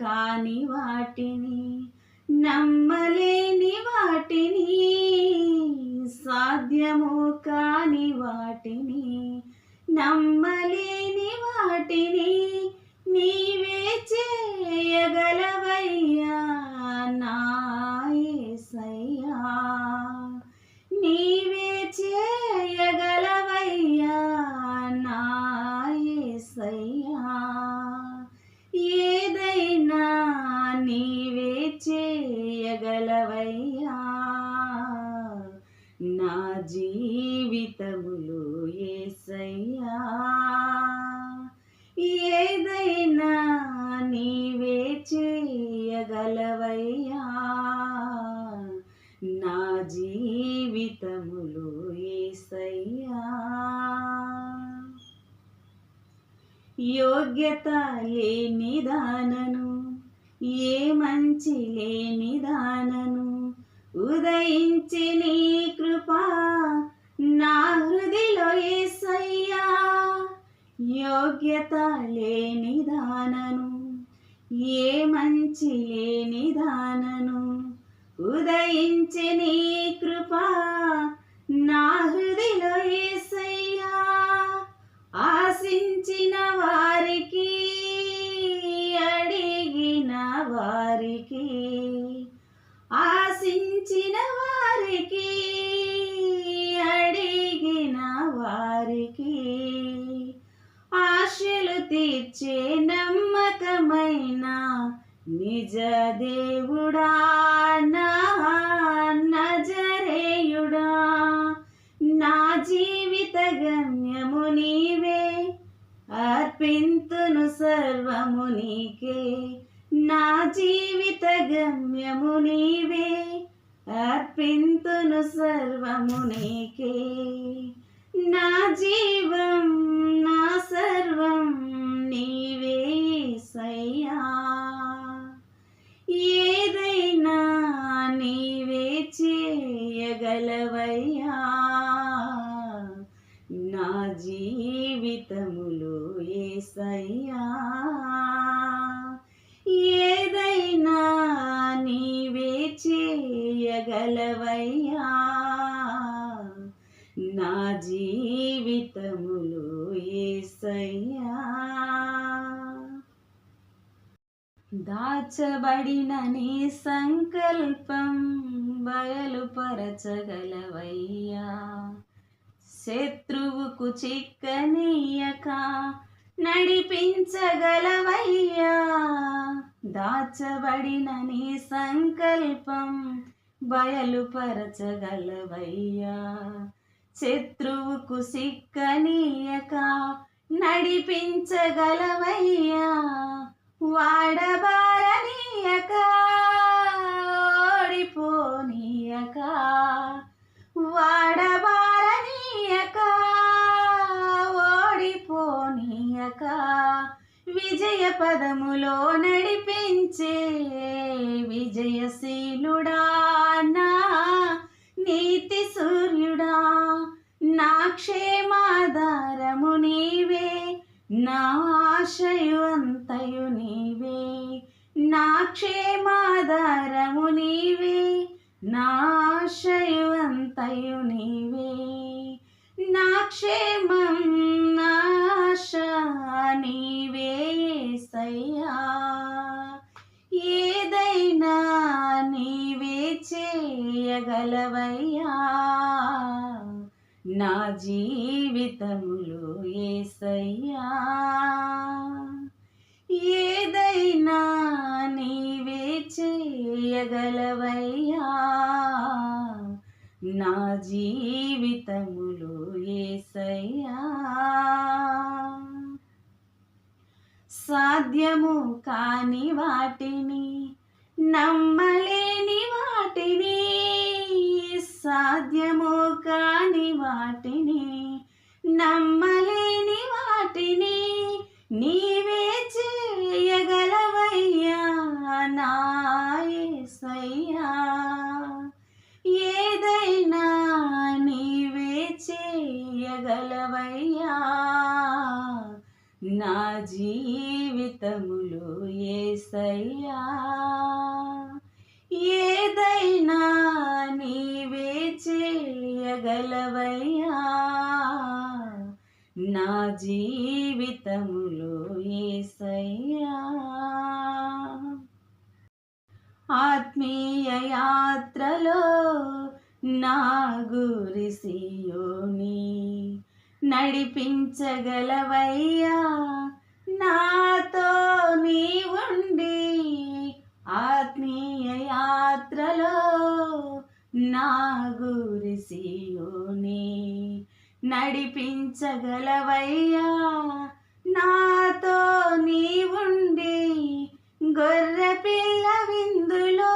కాని వాటిని నమ్మలేని వాటిని సాధ్యము కాని వాటిని నమ్మలేని వాటిని నీవే చేయ జీవితములో ఏసయ్యా. ఏదైనా నీవే చేయగలవయ్యా. నా జీవితములో ఏసయ్యా. యోగ్యత లేని దానను ఏ మంచి లేని దానను ఉదయించి నీ కృపా నా హృదిలో ఏసయ్యా. యోగ్యత లేని దానను ఏ మంచి లేని దానను ఉదయించి నీ కృపా నా హృదిలో ఏసయ్యా. ఆశించిన వారికి అడిగిన వారికి తీర్చే నమ్మకమైన నిజ దేవుడా నా నజరేయుడా. నా జీవిత గమ్యము నీవే అర్పింతును సర్వము నీకే. నా జీవిత గమ్యము నీవే అర్పింతును సర్వము నీకే. నా జీవం నా సర్వం నీవే సయ్యా. ఏదైనా నీవే చేయగలవయ్యా. నా జీవితములో ఏసయ్యా ఏదైనా నీవే చేయగలవయ్యా. నా జీవితములో ఏసయ్యా. దాచబడిన నీ సంకల్పం బయలుపరచగలవయ్యా. శత్రువుకు చిక్కనీయక నడిపించగలవయ్యా. దాచబడిన నీ సంకల్పం బయలుపరచగలవయ్యా. శత్రువుకు సిక్కనీయక నడిపించగలవయ్యా వాడబారనీయక ఓడిపోనీయక వాడబారనీయక ఓడిపోనీయక విజయ పదములో నడిపించే విజయశీలుడా. క్షేమాధారము నీవే నా ఆశయు నీవే. నా క్షేమాధారము నీవే నా ఆశయు నీవే. నా క్షేమం నాశ నీవే సయ్యా ఏదైనా నీవే చేయగలవయ్యా. నా జీవితములో ఏసయ్యా ఏదైనా నీవే చేయగలవయ్యా. నా జీవితములో ఏసయ్యా సాధ్యము కాని వాటిని నమ్మలేని వాటిని సాధ్యము కాని నమ్మని వాటిని నమ్మలేని వాటిని నీవే చేయగలవయ్యా నాయసయ్యా. ఏదైనా నీవే చేయగలవయ్యా. నా జీవితములో ఏసయ్యా. ఏదైనా నీవే చే చేయగలవయ్యా నా జీవితములో ఏసయ్యా. ఆత్మీయ యాత్రలో నా గురి సియోని నడిపించగలవయ్యా. నాతో నీ ఉండి ఆత్మీయ యాత్రలో నా గురి నడిపించగలవయ్యా. నాతో నీ ఉండి గొర్రె పిల్ల విందులో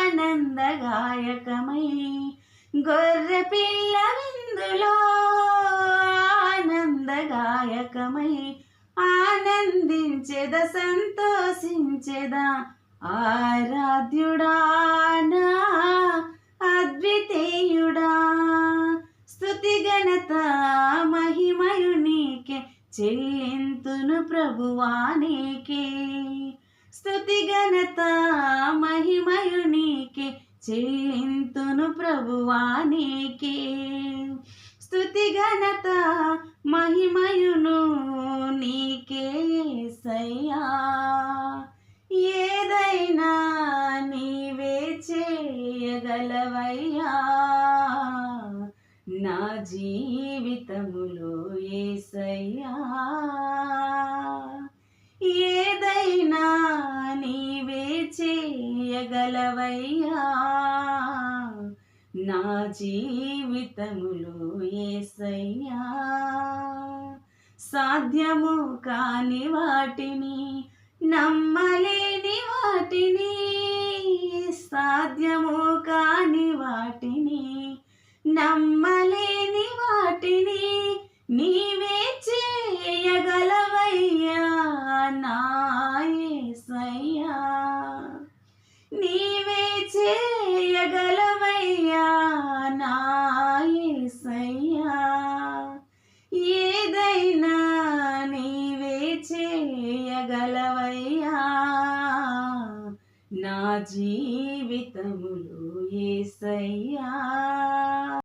ఆనందగాయకమై గొర్రె పిల్ల విందులో ఆనందగాయకమై ఆనందించేద సంతోషించేద ఆరాధ్యుడా నా చెల్లింతును ప్రభువా స్థుతి ఘనత మహిమయునికే చెల్లింతును ప్రభువా స్థుతి ఘనత మహిమయును నీకే సయ్యా. ఏదైనా నీవే చేయగలవయ్యా. నా జీవితములో జీవితములు ఏసయ్యా. సాధ్యము కాని వాటిని నమ్మలేని వాటిని సాధ్యము కాని వాటిని నమ్మలేని వాటిని నీవే చేయగలవయ్యా నాయసయ్యా చేయగలవయ్యా నాయసయ్యా. ఏదైనా నీవే చేయగలవయ్యా. నా జీ